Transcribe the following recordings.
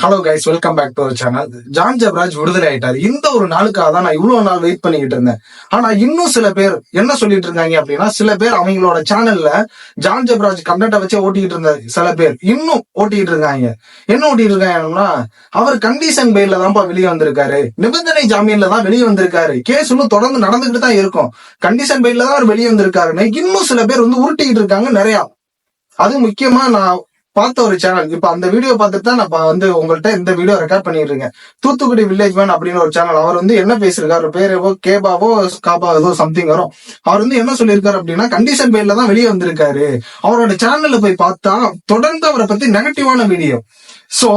Hello guys welcome back to our channel John Jebaraj விடுதலை ஆயிட்டாரு. இந்த ஒரு நாளுக்காக தான் நான் இவ்வளவு நாள் வெயிட் பண்ணிக்கிட்டு இருந்தேன். ஆனா இன்னும் சில பேர் என்ன சொல்லிட்டு இருக்காங்க அப்படின்னா சில பேர் அவங்களோட சேனல்ல ஜான் ஜப்ராஜ் கண்டென்ட்டை வச்சு ஓட்டிக்கிட்டு இருந்த சில பேர் இன்னும் ஓட்டிக்கிட்டு இருக்காங்க. என்ன ஓட்டிட்டு இருக்காங்கன்னா அவர் கண்டிஷன் பெயில தான்ப்பா வெளியே வந்திருக்காரு. நிபந்தனை ஜாமீன்ல தான் வெளியே வந்திருக்காரு. கேஸ் இன்னும் தொடர்ந்து நடந்துகிட்டு தான் இருக்கும். கண்டிஷன் பெயில தான் அவர் வெளியே வந்திருக்காருன்னு இன்னும் சில பேர் வந்து உருட்டிக்கிட்டு இருக்காங்க நிறையா. அது முக்கியமா நான் பார்த்த ஒரு சேனல் இப்ப அந்த வீடியோ பார்த்துட்டு தான் நான் வந்து உங்கள்கிட்ட இந்த வீடியோ ரெக்கார்ட் பண்ணிட்டு இருக்கேன் தூத்துக்குடி வில்லேஜ் மேன் அப்படின்னு ஒரு சேனல் அவர் வந்து என்ன பேசியிருக்காரு? பேரவோ கேபாவோ காபா ஏதோ சம்திங் வரும். அவர் வந்து என்ன சொல்லியிருக்காரு அப்படின்னா கண்டிஷன் பேர்ல தான் வெளியே வந்திருக்காரு. அவரோட சேனல்ல போய் பார்த்தா தொடர்ந்து அவரை பத்தி நெகட்டிவான வீடியோ சோ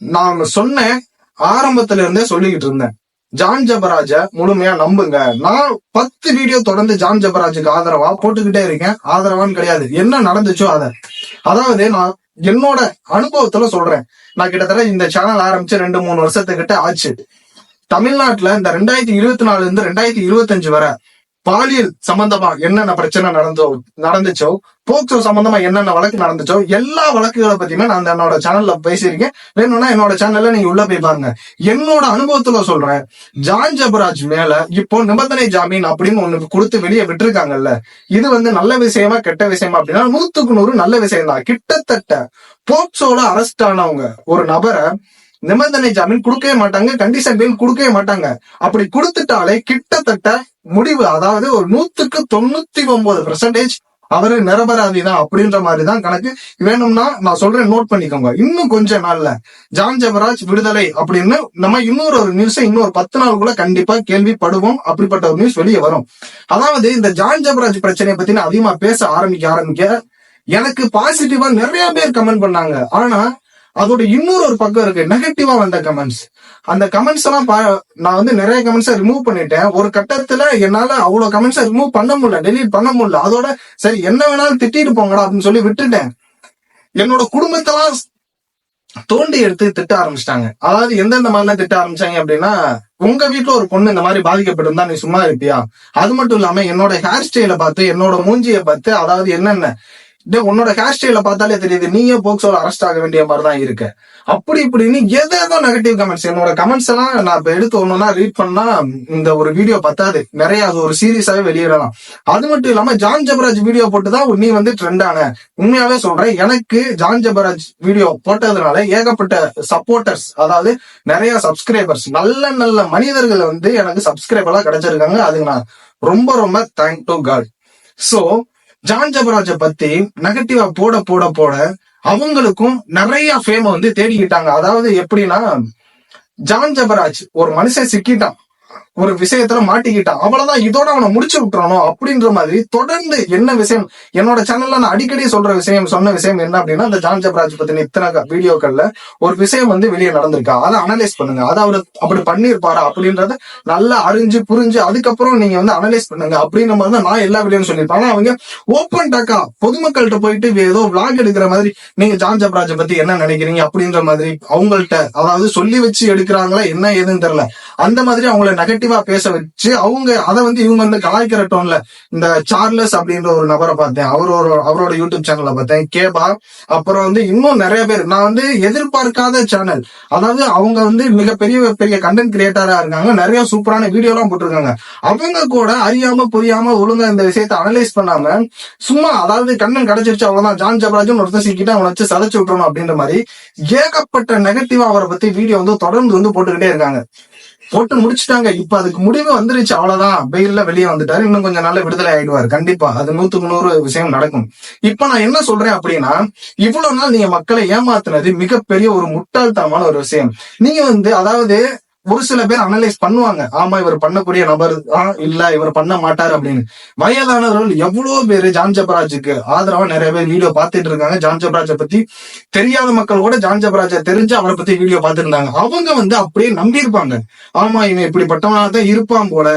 நான் சொன்னேன் ஆரம்பத்துல இருந்தே சொல்லிக்கிட்டு இருந்தேன். ஜான் ஜபராஜ முழுமையா நம்புங்க. நான் பத்து வீடியோ தொடர்ந்து ஜான் ஜபராஜுக்கு ஆதரவா போட்டுக்கிட்டே இருக்கேன். ஆதரவான்னு கிடையாது. என்ன நடந்துச்சோ அதை. அதாவது நான் என்னோட அனுபவத்துல சொல்றேன். நான் கிட்டத்தட்ட இந்த சேனல் ஆரம்பிச்சு ரெண்டு மூணு வருஷத்துக்கிட்ட ஆச்சு. தமிழ்நாட்டுல இந்த ரெண்டாயிரத்தி இருபத்தி நாலுல இருந்து ரெண்டாயிரத்தி இருபத்தஞ்சு வரை பாலியல் சம்பந்தமா என்னென்ன பிரச்சனை நடந்தோ நடந்துச்சோ போக்சோ சம்பந்தமா என்னென்ன வழக்கு நடந்துச்சோ எல்லா வழக்குகளை பத்தியுமே நான் என்னோட சேனல்ல பேசியிருக்கேன். வேணும்னா என்னோட சேனல்ல நீங்க உள்ள போய் பாருங்க. என்னோட அனுபவத்துல சொல்றேன் ஜான் ஜபராஜ் மேல இப்போ நிபந்தனை ஜாமீன் அப்படின்னு ஒண்ணு கொடுத்து வெளியே விட்டுருக்காங்கல்ல. இது வந்து நல்ல விஷயமா கெட்ட விஷயமா அப்படின்னா நூத்துக்கு நூறு நல்ல விஷயம் தான் கிட்டத்தட்ட போக்சோல அரெஸ்ட் ஆனவங்க ஒரு நபரை நிபந்தனை ஜாமீன் கொடுக்கவே மாட்டாங்க கண்டிஷன் பெயில் கொடுக்கவே மாட்டாங்க. அப்படி கொடுத்துட்டாலே கிட்டத்தட்ட முடிவு அதாவது ஒரு நூத்துக்கு தொண்ணூத்தி ஒன்பது பெர்சன்டேஜ் அவரு நிரபராதி தான் அப்படின்ற மாதிரி தான் கணக்கு. வேணும்னா நான் சொல்றேன் நோட் பண்ணிக்கோங்க. இன்னும் கொஞ்ச நாள்ல ஜான் ஜபராஜ் விடுதலை அப்படின்னு நம்ம இன்னொரு ஒரு நியூஸ் இன்னொரு பத்து நாளுக்குள்ள கண்டிப்பா கேள்விப்படுவோம். அப்படிப்பட்ட ஒரு நியூஸ் வெளியே வரும். அதாவது இந்த ஜான் ஜபராஜ் பிரச்சனையை பத்தி நான் அதிகமா பேச ஆரம்பிக்க ஆரம்பிக்க எனக்கு பாசிட்டிவா நிறைய பேர் கமெண்ட் பண்ணாங்க. ஆனா அதோட இன்னொரு ஒரு பக்கம் இருக்கு. நெகட்டிவா வந்த கமெண்ட்ஸ் அந்த கமெண்ட்ஸ் எல்லாம் பா- நான் வந்து நிறைய கமெண்ட்ஸை ரிமூவ் பண்ணிட்டேன். ஒரு கட்டத்துல என்னால அவ்வளவு கமெண்ட்ஸை ரிமூவ் பண்ண முடியல டெலீட் பண்ண முடியல. அதோட சரி என்ன வேணாலும் திட்டிட்டு போங்கடா அப்படின்னு சொல்லி விட்டுட்டேன். என்னோட குடும்பத்தெல்லாம் தோண்டி எடுத்து திட்ட ஆரம்பிச்சிட்டாங்க. அதாவது எந்தெந்த மாதிரிலாம் திட்ட ஆரம்பிச்சாங்க அப்படின்னா உங்க வீட்டுல ஒரு பொண்ணு இந்த மாதிரி பாதிக்கப்பட்டிருந்தா நீ சும்மா இருப்பியா? அது மட்டும் இல்லாம என்னோட ஹேர் ஸ்டைல பார்த்து என்னோட மூஞ்சியை பார்த்து அதாவது என்னென்ன உன்னோட ஹேர் ஸ்டைல பார்த்தாலே தெரியுது நீயே போக்சோல அரெஸ்ட் ஆக வேண்டிய மாதிரி தான் இருக்க. அப்படி இப்படின்னு ஏதோ நெகட்டிவ் கமெண்ட்ஸ் என்னோட கமெண்ட்ஸ் எல்லாம் நான் இப்ப எடுத்து ஒண்ணுன்னா ரீட் பண்ணா இந்த ஒரு வீடியோ பத்தாது. நிறைய அது ஒரு சீரியஸாவே வெளியிடலாம். அது மட்டும் இல்லாம ஜான் ஜபராஜ் வீடியோ போட்டுதான் நீ வந்து ட்ரெண்ட் ஆன. உண்மையாவே சொல்றேன் எனக்கு ஜான் ஜபராஜ் வீடியோ போட்டதுனால ஏகப்பட்ட சப்போர்ட்டர்ஸ் அதாவது நிறைய சப்ஸ்கிரைபர்ஸ் நல்ல நல்ல மனிதர்கள் வந்து எனக்கு சப்ஸ்கிரைபர்லாம் கிடைச்சிருக்காங்க. அதுக்கு நான் ரொம்ப ரொம்ப thank to God so John Jebaraj பத்தி நெகட்டிவா போட போட போட அவங்களுக்கும் நிறைய ஃபேம வந்து தேடிக்கிட்டாங்க. அதாவது எப்படின்னா ஜான் ஜபராஜ் ஒரு மனுஷன் சிக்கிட்டான். ஒரு விஷயத்துல மாட்டிக்கிட்டான். அவ்வளவுதான் இதோட அவனை முடிச்சு விட்டுறணும் அப்படின்ற மாதிரி தொடர்ந்து என்ன விஷயம் என்னோட சேனல்ல நான் அடிக்கடி சொல்ற விஷயம் சொன்ன விஷயம் என்ன அப்படின்னா அந்த ஜான் ஜப்ராஜ் பத்தின இத்தனை வீடியோக்கள்ல ஒரு விஷயம் வந்து வெளியே நடந்திருக்கா. அதை அனலைஸ் பண்ணுங்க. அதை அவர் அப்படி பண்ணியிருப்பாரா அப்படின்றத நல்லா அறிஞ்சு புரிஞ்சு அதுக்கப்புறம் நீங்க வந்து அனலைஸ் பண்ணுங்க அப்படின்ற மாதிரி தான் நான் எல்லா வீடியோவும் சொல்லியிருப்பேன். ஆனா அவங்க ஓப்பன் டாக்கா பொதுமக்கள்கிட்ட போயிட்டு ஏதோ விளாக் எடுக்கிற மாதிரி நீங்க ஜான் ஜப்ராஜ் பத்தி என்ன நினைக்கிறீங்க அப்படின்ற மாதிரி அவங்கள்ட்ட அதாவது சொல்லி வச்சு எடுக்கிறாங்களா என்ன ஏதுன்னு தெரியல. அந்த மாதிரி அவங்கள நெகட்டிவ் பேச வச்சு அவங்க அதை வந்து இவங்க வந்து கலாய்க்கிற டோன்ல இந்த சார்லஸ் அப்படின்ற ஒரு நபரை பார்த்தேன். அவர் ஒரு அவரோட யூடியூப் சேனல்ல பார்த்தேன். கேபா அப்புறம் வந்து இன்னும் நிறைய பேர் நான் வந்து எதிர்பார்க்காத சேனல் அதாவது அவங்க வந்து மிகப்பெரிய பெரிய கண்டென்ட் கிரியேட்டரா இருக்காங்க. நிறைய சூப்பரான வீடியோ எல்லாம் போட்டிருக்காங்க. அவங்க கூட அறியாம புரியாம ஒழுங்கா இந்த விஷயத்தை அனலைஸ் பண்ணாம சும்மா அதாவது கண்ணன் கிடைச்சிருச்சு அவ்வளவுதான். ஜான் ஜபராஜன் ஒருத்தன் சிக்கிட்டு அவனை வச்சு சதைச்சு விட்டுறணும் அப்படின்ற மாதிரி ஏகப்பட்ட நெகட்டிவா அவரை பத்தி வீடியோ வந்து தொடர்ந்து வந்து போட்டுக்கிட்டே இருக்காங்க. போட்டு முடிச்சிட்டாங்க. இப்ப அதுக்கு முடிவு வந்துருச்சு. அவ்வளவுதான். பெயில்ல வெளியே வந்துட்டாரு. இன்னும் கொஞ்சம் நாள்ல விடுதலை ஆயிடுவாரு. கண்டிப்பா. அது நூத்துக்கு நூறு விஷயம் நடக்கும். இப்ப நான் என்ன சொல்றேன் அப்படின்னா இவ்வளவு நாள் நீங்க மக்களை ஏமாத்துனது மிகப்பெரிய ஒரு முட்டாள்தனமான ஒரு விஷயம். நீங்க வந்து அதாவது ஒரு சில பேர் அனலைஸ் பண்ணுவாங்க. ஆமா இவர் பண்ணக்கூடிய நபர் தான் இல்ல இவர் பண்ண மாட்டாரு அப்படின்னு. வயதானவர்கள் எவ்வளவு பேரு ஜான் ஜபராஜுக்கு ஆதரவா நிறைய பேர் வீடியோ பார்த்துட்டு இருக்காங்க. ஜான் ஜபராஜை பத்தி தெரியாத மக்கள் கூட ஜான் ஜபராஜை தெரிஞ்சு அவரை பத்தி வீடியோ பார்த்துருந்தாங்க. அவங்க வந்து அப்படியே நம்பியிருப்பாங்க. ஆமா இவன் இப்படிப்பட்டவனா தான் இருப்பான் போல.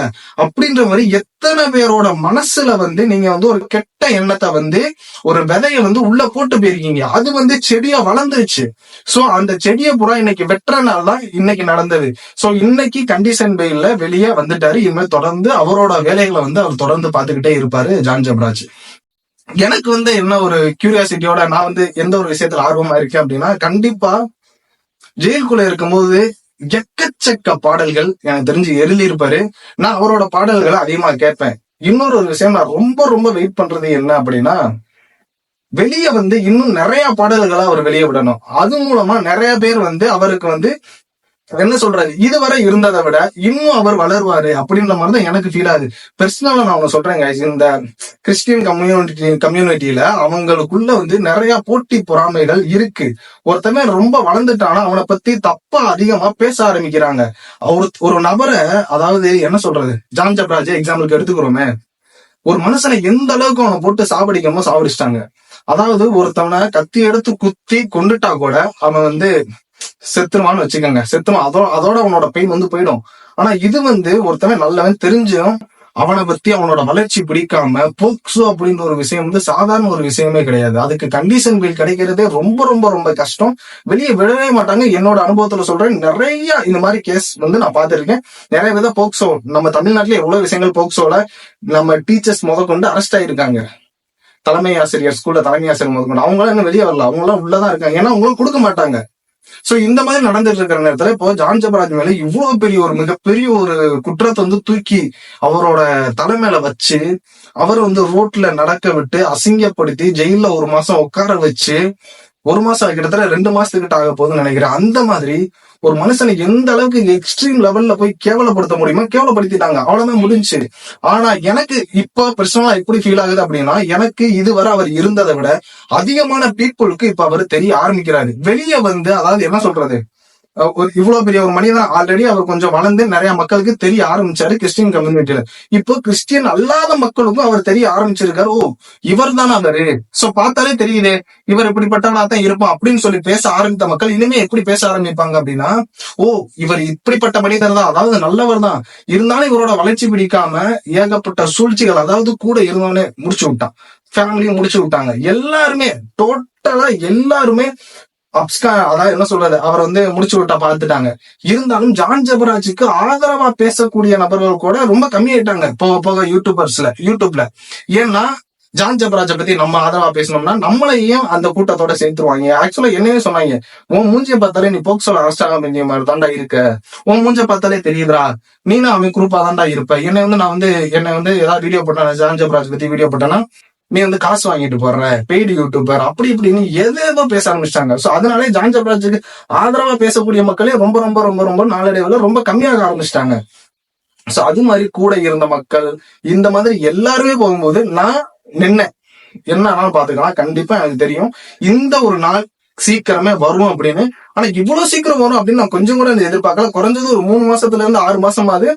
அப்படின்ற மாதிரி எத்தனை பேரோட மனசுல வந்து நீங்க வந்து ஒரு கெட்ட எண்ணத்தை வந்து ஒரு விதைய வந்து உள்ள போட்டு போயிருக்கீங்க. அது வந்து செடியா வளர்ந்துருச்சு. சோ அந்த செடியை பூரா இன்னைக்கு வெட்டுறனால தான் இன்னைக்கு நடந்தது. சோ இன்னைக்கு கண்டிஷன் பெயில்ல வெளியே வந்துட்டாரு. இனிமேல் தொடர்ந்து அவரோட வேலைகளை வந்து அவர் தொடர்ந்து பார்த்துக்கிட்டே இருப்பாரு ஜான் ஜப்ராஜ். எனக்கு வந்து என்ன ஒரு கியூரியாசிட்டியோட நான் வந்து எந்த ஒரு விஷயத்துல ஆர்வமா இருக்கேன் அப்படின்னா கண்டிப்பா ஜெயிலுக்குள்ள இருக்கும்போது எக்கச்சக்க பாடல்கள் எனக்கு தெரிஞ்சு எழுதியிருப்பாரு. நான் அவரோட பாடல்களை அதிகமா கேட்பேன். இன்னொரு ஒரு விஷயம் நான் ரொம்ப ரொம்ப வெயிட் பண்றது என்ன அப்படின்னா வெளியே வந்து இன்னும் நிறைய பாடல்களை அவர் வெளியே விடணும். அது மூலமா நிறைய பேர் வந்து அவருக்கு வந்து என்ன சொல்றாரு? இதுவரை இருந்ததை விட இன்னும் அவர் வளருவாரு அப்படின்ற மாதிரி தான் எனக்கு ஃபீல் ஆகுது. பெர்சனலா நான் ஒண்ணு சொல்றேன் இந்த கிறிஸ்டியன் கம்யூனிட்டி கம்யூனிட்டியில அவங்களுக்குள்ள வந்து நிறைய போட்டி பொறாமைகள் இருக்கு. ஒருத்தவன் ரொம்ப வளர்ந்துட்டானா அவனை பத்தி தப்பா அதிகமா பேச ஆரம்பிக்கிறாங்க. ஒரு ஒரு நபரை அதாவது என்ன சொல்றது? ஜான் ஜப்ராஜ் எக்ஸாம்பிளுக்கு எடுத்துக்கிறோமே. ஒரு மனுஷனை எந்த அளவுக்கு அவனை போட்டு சாவடிக்காம சாவடிச்சிட்டாங்க. அதாவது ஒருத்தவனை கத்தி எடுத்து குத்தி கொண்டுட்டா கூட அவன் வந்து செத்துருவான்னு வச்சுக்கோங்க. செத்துருவான் அதோட அதோட அவனோட பெயின் வந்து போயிடும். ஆனா இது வந்து ஒருத்தவன் நல்லவன் தெரிஞ்சும் அவனை பத்தி அவனோட வளர்ச்சி பிடிக்காம போக்சோ அப்படின்ற ஒரு விஷயம் வந்து சாதாரண ஒரு விஷயமே கிடையாது. அதுக்கு கண்டிஷன் பில் கிடைக்கிறதே ரொம்ப ரொம்ப ரொம்ப கஷ்டம். வெளியே விடவே மாட்டாங்க. என்னோட அனுபவத்துல சொல்றேன். நிறைய இந்த மாதிரி கேஸ் வந்து நான் பார்த்திருக்கேன். நிறைய வித போக்சோ நம்ம தமிழ்நாட்டுல எவ்வளவு விஷயங்கள் போக்சோல நம்ம டீச்சர்ஸ் முதற்கொண்டு அரெஸ்ட் ஆயிருக்காங்க. தலைமை ஆசிரியர் ஸ்கூல்ல தலைமை ஆசிரியர் முதற்கொண்டு. அவங்களாம் இன்னும் வெளியே வரல. அவங்களாம் உள்ளதான் இருக்காங்க. ஏன்னா அவங்களுக்கு கொடுக்க மாட்டாங்க. சோ இந்த மாதிரி நடந்துட்டு இருக்கிற நேரத்துல இப்போ ஜான் ஜபராஜ் மேல இவ்வளவு பெரிய ஒரு மிகப்பெரிய ஒரு குற்றத்தை வந்து தூக்கி அவரோட தலைமையில வச்சு அவர் வந்து ரோட்ல நடக்க விட்டு அசிங்கப்படுத்தி ஜெயில ஒரு மாசம் உட்கார வச்சு ஒரு மாசம் கிட்டத்தட்ட ரெண்டு மாசத்துக்கிட்ட ஆக போகுதுன்னு நினைக்கிறேன். அந்த மாதிரி ஒரு மனுஷனை எந்த அளவுக்கு எக்ஸ்ட்ரீம் லெவல்ல போய் கேவலப்படுத்த முடியுமோ கேவலப்படுத்திட்டாங்க. அவ்வளவுதான் முடிஞ்சுச்சு. ஆனா எனக்கு இப்ப பர்சனலா எப்படி ஃபீல் ஆகுது அப்படின்னா எனக்கு இதுவரை அவர் இருந்ததை விட அதிகமான பீப்புளுக்கு இப்ப அவர் தெரிய ஆரம்பிக்கிறாரு. வெளியே வந்து அதாவது என்ன சொல்றது? ஒரு இவ்வளவு பெரிய ஒரு மனிதன் ஆல்ரெடி அவர் கொஞ்சம் வளர்ந்து நிறைய மக்களுக்கு தெரிய ஆரம்பிச்சாரு கிறிஸ்டியன் கம்யூனிட்டியில இப்போ கிறிஸ்டியன் அல்லாத மக்களுக்கும் அவர் தெரிய ஆரம்பிச்சிருக்காரு. ஓ இவர் தானே அவரு. சோ பார்த்தாலே தெரியுதே இவர் இப்படிப்பட்டவனா தான் இருப்பான் அப்படின்னு சொல்லி பேச ஆரம்பித்த மக்கள் இனிமே எப்படி பேச ஆரம்பிப்பாங்க அப்படின்னா ஓ இவர் இப்படிப்பட்ட மனிதர் தான். அதாவது நல்லவர் தான். இருந்தாலும் இவரோட வளர்ச்சி பிடிக்காம ஏகப்பட்ட சூழ்ச்சிகள் அதாவது கூட இருந்தவனே முடிச்சு விட்டான். ஃபேமிலியும் முடிச்சு விட்டாங்க. எல்லாருமே டோட்டலா எல்லாருமே அப்ஸ்கா அதாவது என்ன சொல்றது அவர் வந்து முடிச்சு விட்டா பார்த்துட்டாங்க. இருந்தாலும் ஜான் ஜபராஜுக்கு ஆதரவா பேசக்கூடிய நபர்கள் கூட ரொம்ப கம்மியாயிட்டாங்க போக போக யூடியூபர்ஸ்ல யூடியூப்ல. ஏன்னா ஜான் ஜபராஜ பத்தி நம்ம ஆதரவா பேசணும்னா நம்மளையும் அந்த கூட்டத்தோட சேர்த்துருவாங்க? ஆக்சுவலா என்னையே சொன்னாங்க உன் மூஞ்சிய பார்த்தாலே நீ போக்சோல அரசாங்கம் பண்ணிய மாதிரி தாண்டா இருக்க. உன் மூஞ்ச பார்த்தாலே தெரியுதுடா. நீனும் அவன் குரூப்பா தாண்டா இருப்ப. என்னை வந்து நான் வந்து என்னை வந்து ஏதாவது வீடியோ போட்டேன் ஜான் ஜபராஜ் பத்தி வீடியோ போட்டேன்னா நீ வந்து காசு வாங்கிட்டு போடுற பெய்டு யூடியூபர் அப்படி இப்படின்னு எது ஏதோ பேச ஆரம்பிச்சிட்டாங்க. ஸோ அதனாலே ஜான் ஜபராஜுக்கு ஆதரவா பேசக்கூடிய மக்களே ரொம்ப ரொம்ப ரொம்ப ரொம்ப நாளடைவில் ரொம்ப கம்மியாக ஆரம்பிச்சிட்டாங்க. ஸோ அது மாதிரி கூட இருந்த மக்கள் இந்த மாதிரி எல்லாருமே போகும்போது நான் நின்னேன். என்ன ஆனாலும் பாத்துக்கலாம் கண்டிப்பா எனக்கு தெரியும். இந்த ஒரு நாள் சீக்கிரமே வரும் அப்படின்னு. ஆனா இவ்வளவு சீக்கிரம் வரும் அப்படின்னு நான் கொஞ்சம் கூட எதிர்பார்க்கல. குறைஞ்சது ஒரு மூணு மாசத்துல இருந்து ஆறு மாசமாவது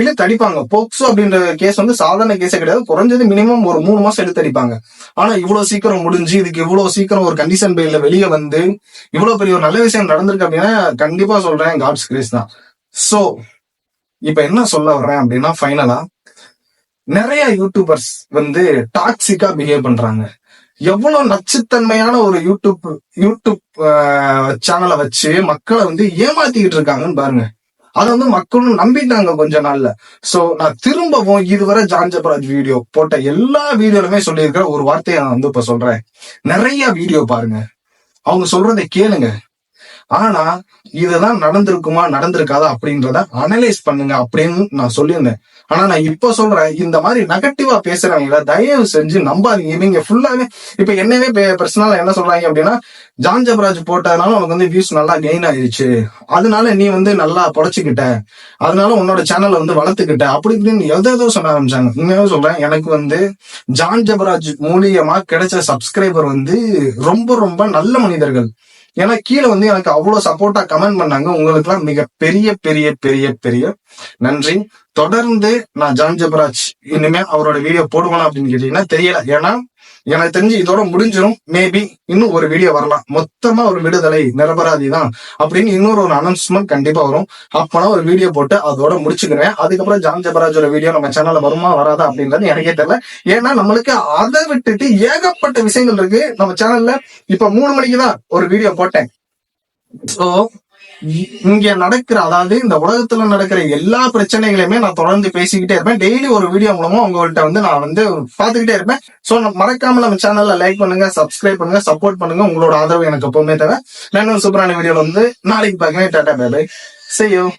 இழுத்து அடிப்பாங்க போக்சோ அப்படின்ற கேஸ் வந்து சாதாரண கேஸே கிடையாது. குறைஞ்சது மினிமம் ஒரு மூணு மாசம் எடுத்து அடிப்பாங்க ஆனா இவ்வளவு சீக்கிரம் முடிஞ்சு இதுக்கு இவ்வளவு சீக்கிரம் ஒரு கண்டிஷன் பேர்ல வெளியே வந்து இவ்வளவு பெரிய ஒரு நல்ல விஷயம் நடந்திருக்கு அப்படின்னா கண்டிப்பா சொல்றேன் காட்ஸ் கிரேஸ் தான். சோ இப்ப என்ன சொல்ல வர்றேன் அப்படின்னா ஃபைனலா நிறைய யூடியூபர்ஸ் வந்து டாக்ஸிக்கா பிஹேவ் பண்றாங்க. எவ்வளவு நச்சுத்தன்மையான ஒரு யூடியூப் யூடியூப் சேனலை வச்சு மக்களை வந்து ஏமாத்திக்கிட்டு இருக்காங்கன்னு பாருங்க. அதை வந்து மக்களும் நம்பிட்டாங்க கொஞ்ச நாள்ல. சோ நான் திரும்பவும் இதுவரை ஜான் ஜபராஜ் வீடியோ போட்ட எல்லா வீடியோலுமே சொல்லியிருக்கிற ஒரு வார்த்தையை நான் வந்து இப்ப சொல்றேன். நிறைய வீடியோ பாருங்க. அவங்க சொல்றதை கேளுங்க. ஆனா இதுதான் நடந்திருக்குமா நடந்திருக்காதா அப்படின்றத அனலைஸ் பண்ணுங்க அப்படின்னு நான் சொல்லியிருந்தேன். ஆனா நான் இப்ப சொல்றேன் இந்த மாதிரி நெகட்டிவா பேசுறவங்கள தயவு செஞ்சு நம்பாதீங்க. நீங்க ஃபுல்லாவே இப்ப என்னவே பர்சனலா என்ன சொல்றாங்க அப்படின்னா ஜான் ஜபராஜ் போட்டதுனால உனக்கு வந்து வியூஸ் நல்லா கெயின் ஆயிடுச்சு அதனால நீ வந்து நல்லா புடைச்சுக்கிட்ட. அதனால உன்னோட சேனலை வந்து வளர்த்துக்கிட்ட. அப்படி இப்படின்னு எதோ சொல்ல ஆரம்பிச்சாங்க. உண்மையாவே சொல்றேன் எனக்கு வந்து ஜான் ஜபராஜ் மூலியமா கிடைச்ச சப்ஸ்கிரைபர் வந்து ரொம்ப ரொம்ப நல்ல மனிதர்கள். ஏன்னா கீழே வந்து எனக்கு அவ்வளவு சப்போர்ட்டா கமெண்ட் பண்ணாங்க. உங்களுக்குலாம் மிக பெரிய பெரிய பெரிய பெரிய நன்றி. தொடர்ந்து நான் ஜான் ஜபராஜ் இனிமே அவரோட வீடியோ போடுவானா அப்படின்னு கேட்டீங்கன்னா தெரியல. ஏன்னா எனக்கு தெரிஞ்சு இதோட முடிஞ்சிடும் மேபி இன்னும் ஒரு வீடியோ வரலாம். மொத்தமா ஒரு விடுதலை நிரபராதி தான் அப்படின்னு இன்னொரு ஒரு அனௌன்ஸ்மெண்ட் கண்டிப்பா வரும். அப்பனா ஒரு வீடியோ போட்டு அதோட முடிச்சுக்கிறேன் அதுக்கப்புறம் ஜான் ஜபராஜோட வீடியோ நம்ம சேனல்ல வருமா வராதா அப்படின்றது எனக்கே தெரியல. ஏன்னா நம்மளுக்கு அதை விட்டுட்டு ஏகப்பட்ட விஷயங்கள் இருக்கு. நம்ம சேனல்ல இப்ப மூணு மணிக்கு தான் ஒரு வீடியோ போட்டேன். சோ இங்க நடக்கிற அதாவது இந்த உலகத்துல நடக்கிற எல்லா பிரச்சனைகளையுமே நான் தொடர்ந்து பேசிக்கிட்டே இருப்பேன். டெய்லி ஒரு வீடியோ மூலமா உங்கள்கிட்ட வந்து நான் வந்து பாத்துக்கிட்டே இருப்பேன். சோ மறக்காம நம்ம சேனல்ல லைக் பண்ணுங்க சப்ஸ்கிரைப் பண்ணுங்க சப்போர்ட் பண்ணுங்க. உங்களோட ஆதரவு எனக்கு எப்பவுமே தேவை. நான் இன்னொரு சூப்பரான வீடியோல வந்து நாளைக்கு பாக்கிறேன் டாடா பை பை செய்யும்